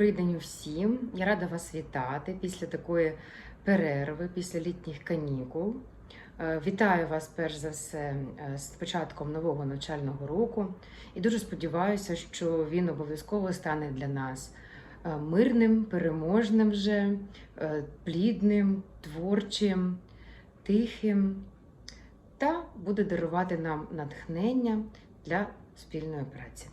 Добрий день усім. Я рада вас вітати після такої перерви, після літніх канікул. Е, Вітаю вас перш за все е, з початком нового навчального року і дуже сподіваюся, що він обов'язково стане для нас е, мирним, переможним вже, плідним, творчим, тихим та буде дарувати нам натхнення для спільної праці.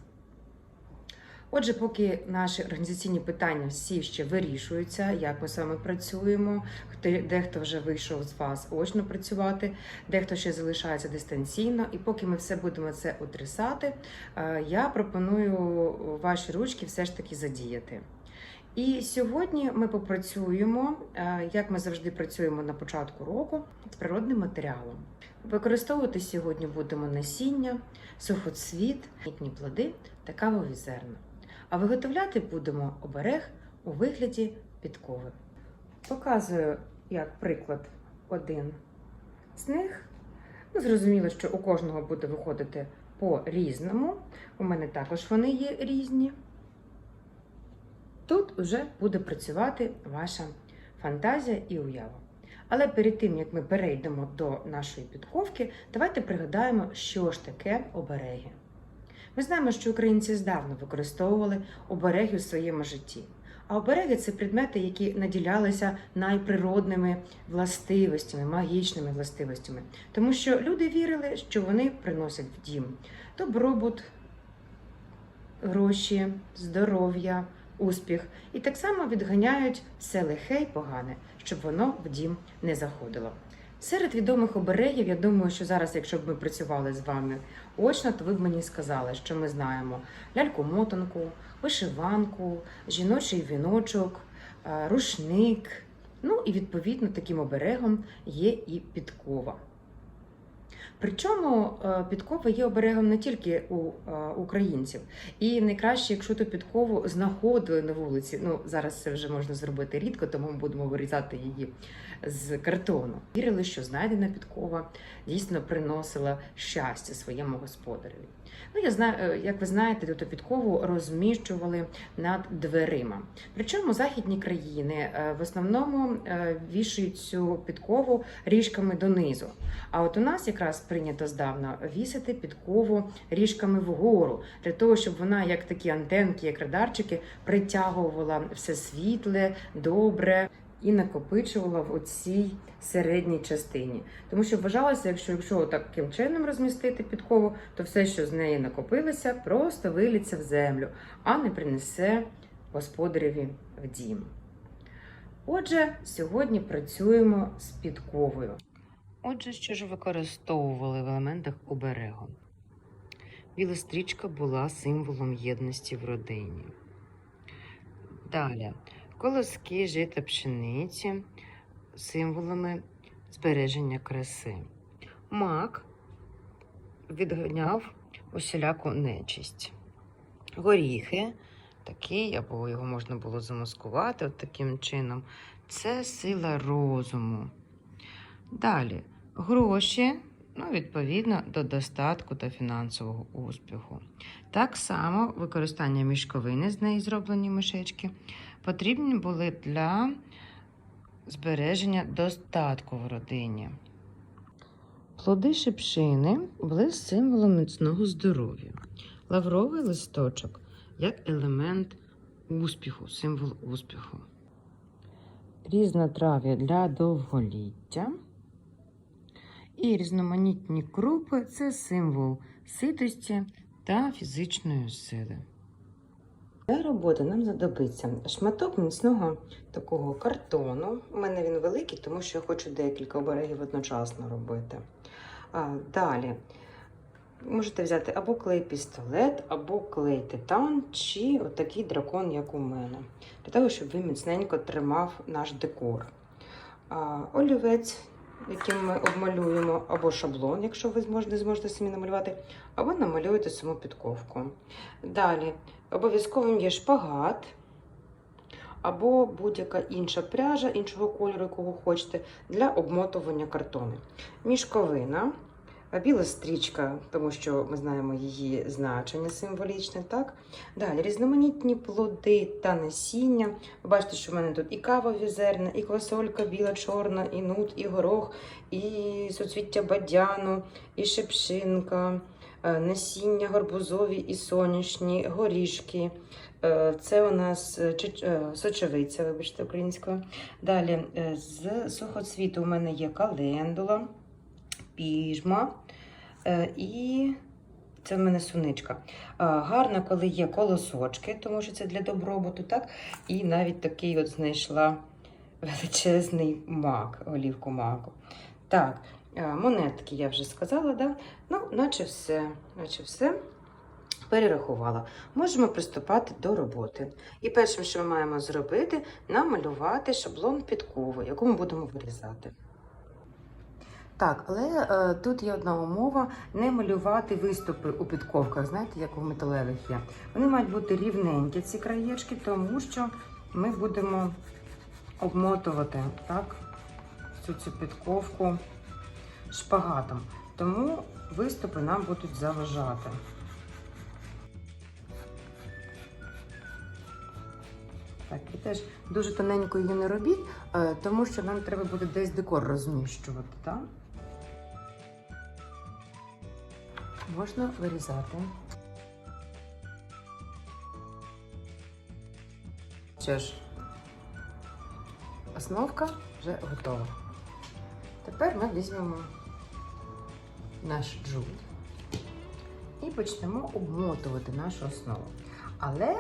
Отже, поки наші організаційні питання всі ще вирішуються, як ми з вами працюємо, дехто вже вийшов з вас очно працювати, дехто ще залишається дистанційно, і поки ми все будемо це утрясати, е, я пропоную ваші ручки все ж таки задіяти. І сьогодні ми попрацюємо, е, як ми завжди працюємо на початку року, з природним матеріалом. Використовувати сьогодні будемо насіння, сухоцвіт, літні плоди та кавові зерна. А виготовляти будемо оберег у вигляді підкови. Показую як приклад один з них. Ну, зрозуміло, що у кожного буде виходити по різному. У мене також вони є різні. Тут вже буде працювати ваша фантазія і уява. Але перед тим, як ми перейдемо до нашої підковки, давайте пригадаємо, що ж таке обереги. Ми знаємо, що українці здавна використовували обереги у своєму житті. А обереги це предмети, які наділялися найприродними властивостями, магічними властивостями. Тому що люди вірили, що вони приносять в дім добробут, гроші, здоров'я, успіх, і так само відганяють все лихе й погане, щоб воно в дім не заходило. Серед відомих оберегів, я думаю, що зараз, якщо б ми працювали з вами очно, то ви б мені сказали, що ми знаємо ляльку-мотанку, вишиванку, жіночий віночок, е, рушник. Ну і відповідно таким оберегом є і підкова. Причому е, підкова є оберегом не тільки у е, українців. І найкраще, якщо ту підкову знаходили на вулиці. Ну зараз це вже можна зробити рідко, тому ми будемо вирізати її з картону. Вірили, що знайдена підкова дійсно приносила щастя своєму господареві. Ну, я знаю, е, як ви знаєте, ту підкову розміщували над дверима. Причому західні країни е, в основному е, вішають цю підкову ріжками донизу. А от у нас якраз прийнято здавна вісити підкову ріжками вгору, для того, щоб вона, як такі антенки, як радарчики, притягувала все світле, добре. І накопичувала в оцій середній частині. Тому що вважалося, якщо якщо таким чином розмістити підкову, то все, що з неї накопилося, просто виліться в землю, а не принесе господареві в дім. Отже, сьогодні працюємо з підковою. Отже, що ж використовували в елементах оберегу? Біла стрічка була символом єдності в родині. Далі колоски жита пшениці символами збереження краси. Мак відганяв усіляку нечисть. Горіхи, такий, або його можна було замаскувати от таким чином. Це сила розуму. Далі гроші, ну, відповідно до достатку та фінансового успіху. Так само використання мішковини з неї зроблені мишечки потрібні були для збереження достатку в родині. Плоди шипшини були символом міцного здоров'я. Лавровий листочок як елемент успіху, символ успіху. Різнотрав'я для довголіття. І різноманітні крупи це символ ситості та фізичної сили. Для роботи нам знадобиться шматок міцного такого картону. У мене він великий, тому що я хочу декілька оберегів одночасно робити. А, далі можете взяти або клей пістолет, або клей титан, чи отакий дракон, як у мене, для того, щоб він міцненько тримав наш декор. А, олівець, яким ми обмалюємо, або шаблон, якщо ви зможете, зможете самі намалювати, або намалюєте саму підковку. Далі. Обов'язковим є шпагат або будь-яка інша пряжа іншого кольору, якого хочете, для обмотування картону. Мішковина, Біла стрічка, тому що ми знаємо її значення символічне, так? Далі різноманітні плоди та насіння. Ви бачите, що в мене тут і кавові зерна, і квасолька біла, чорна, і нут, і горох, і суцвіття бадяну, і шипшинка, е, насіння гарбузові і сонячні, горішки. Е, Це у нас е, е, сочевиця, вибачте, українською. Далі е, з сухоцвіту у мене є календула, піжма е, і це в мене суничка. Е, Гарно, коли є колосочки, тому що це для добробуту, так? І навіть такий от знайшла величезний мак, олівку маку. Так, е, монетки я вже сказала, да? Ну, наче все, наче все. Перерахувала. Можемо приступати до роботи. І першим, що ми маємо зробити, намалювати шаблон підкови, яку ми будемо вирізати. Так, але е, тут є одна умова: не малювати виступи у підковках, знаєте, як у металевих є. Вони мають бути рівненькі, ці краєчки, тому що ми будемо обмотувати так, всю цю підковку шпагатом. Тому виступи нам будуть заважати. Так, і теж дуже тоненько її не робіть, е, тому що нам треба буде десь декор розміщувати, так? Можна вирізати. Що ж, основка вже готова. Тепер ми візьмемо наш джут і почнемо обмотувати нашу основу. Але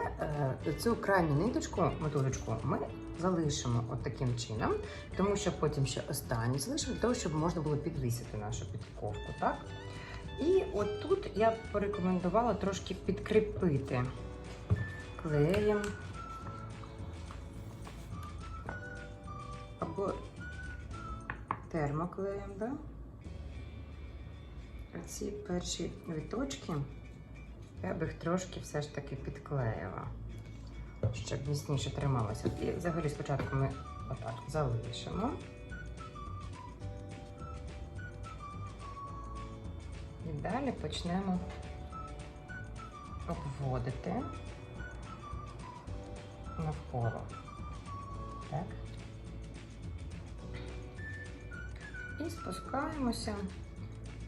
е, цю крайню ниточку, мотузочку, ми залишимо от таким чином, тому що потім ще останню залишимо для того, щоб можна було підвісити нашу підковку, так? І от тут я порекомендувала трошки підкріпити клеєм або термоклеєм, да? Оці перші віточки. Я б їх трошки все ж таки підклеїла, щоб міцніше трималося. І взагалі спочатку ми отак залишимо. І далі почнемо обводити навколо. Так. І спускаємося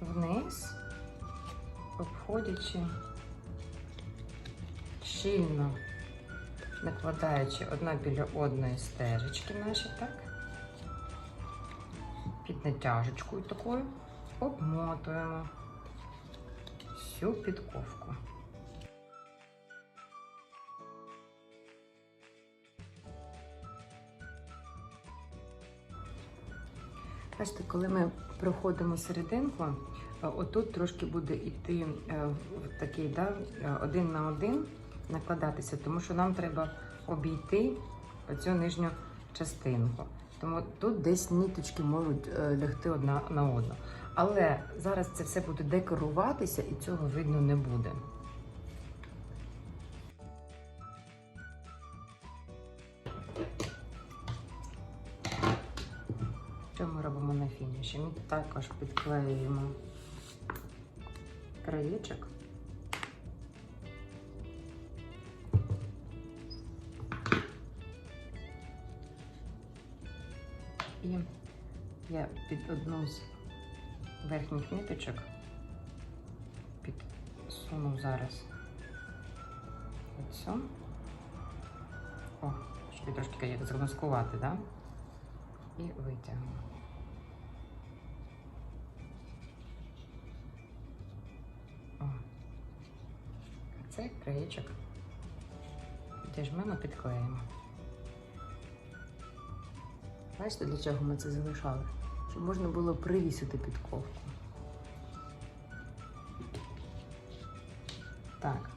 вниз, обходячи щільно накладаючи одна біля одної стежечки наші, так? Під натяжечкою такою обмотуємо всю підковку. Бачите, коли ми проходимо серединку, е, отут трошки буде йти е, такий да, один на один накладатися, тому що нам треба обійти оцю нижню частинку. Тому тут десь ниточки можуть е, лягти одна на одну. Але зараз це все буде декоруватися і цього видно не буде. Фініші? Ми також підклеюємо краєчок. І я під одну з верхніх ниточок підсуну зараз оцю. О, щоб трошки як так? Да? І витягну. Краєчок піджмемо, підклеїмо. Бачите, для чого ми це залишали? Щоб можна було привісити підковку. Так.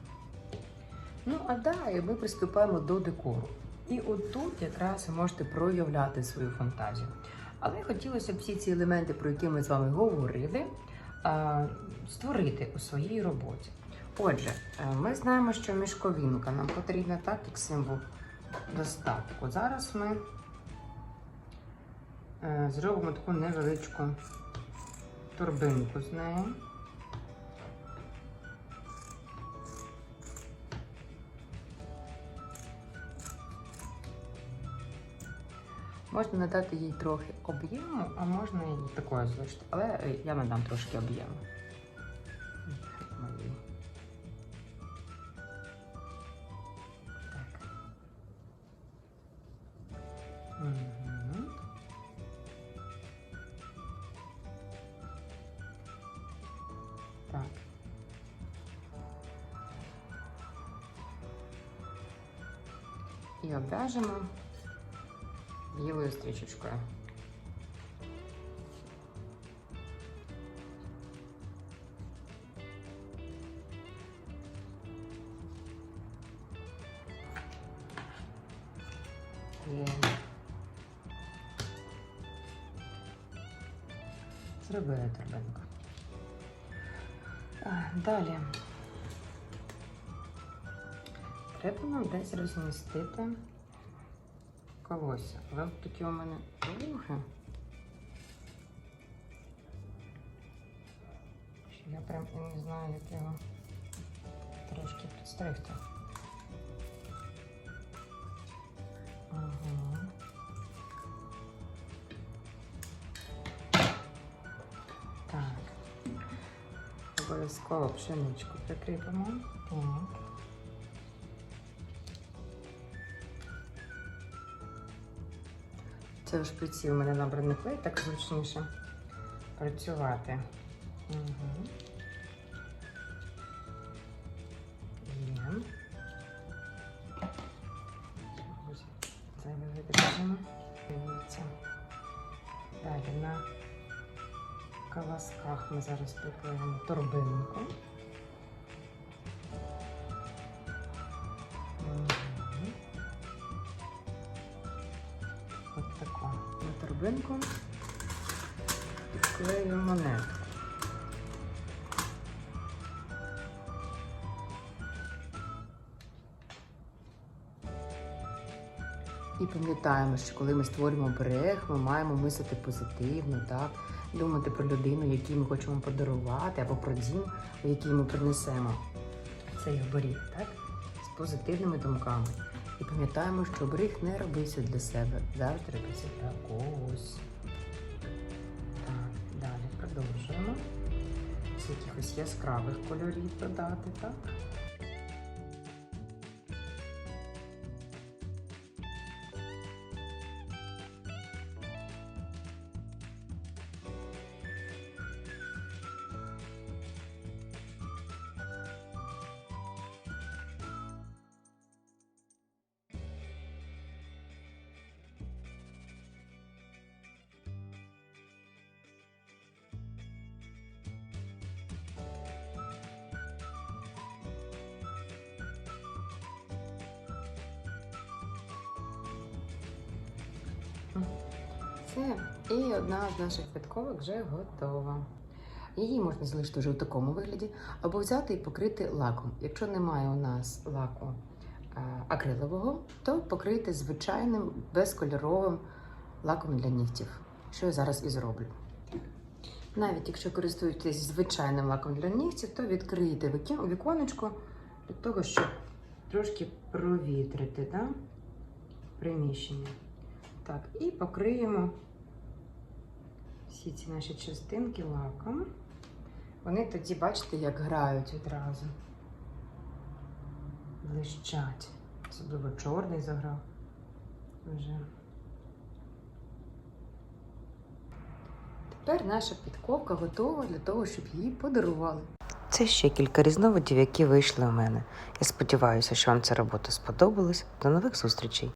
Ну, а далі ми приступаємо до декору. І отут якраз ви можете проявляти свою фантазію. Але хотілося б всі ці елементи, про які ми з вами говорили, створити у своїй роботі. Отже, е, ми знаємо, що мішковінка нам потрібна так, як символ достатку. Зараз ми е, зробимо таку невеличку торбинку з нею. Можна надати їй трохи об'єму, а можна її такою залишити. Але я надам трошки об'єму. Мгм. Так. І обв'яжемо білою стрічечкою. Є. Зробили торбинку. Далі. Треба нам десь розмістити колосся. Але такі у мене довге. Що я прям не знаю, як його трошки підстригти. Обов'язково пшеничку прикріпимо. Так. Це в шприці у мене набраний клей, так зручніше працювати. Угу. Зараз приклеїмо торбинку. От таку. На торбинку підклею монетку. І пам'ятаємо, що коли ми створюємо берег, ми маємо мислити позитивно, так? Думати про людину, якій ми хочемо подарувати, або про дім, який ми принесемо цей оберіг, так? з позитивними думками. І пам'ятаємо, що оберіг не робився для себе, завжди робився для когось. Так, далі продовжуємо. З якихось яскравих кольорів додати, так? Все. І одна з наших квітковок вже готова. Її можна залишити вже в такому вигляді, або взяти і покрити лаком. Якщо немає у нас лаку е, акрилового, то покрити звичайним безкольоровим лаком для нігтів, що я зараз і зроблю. Навіть якщо користуєтесь звичайним лаком для нігтів, то відкрийте віконечко для того, щоб трошки провітрити да? приміщення. Так, і покриємо всі ці наші частинки лаком. Вони тоді, бачите, як грають відразу. Блищать. Особливо чорний заграв. Вже. Тепер наша підковка готова для того, щоб її подарували. Це ще кілька різновидів, які вийшли у мене. Я сподіваюся, що вам ця робота сподобалась. До нових зустрічей!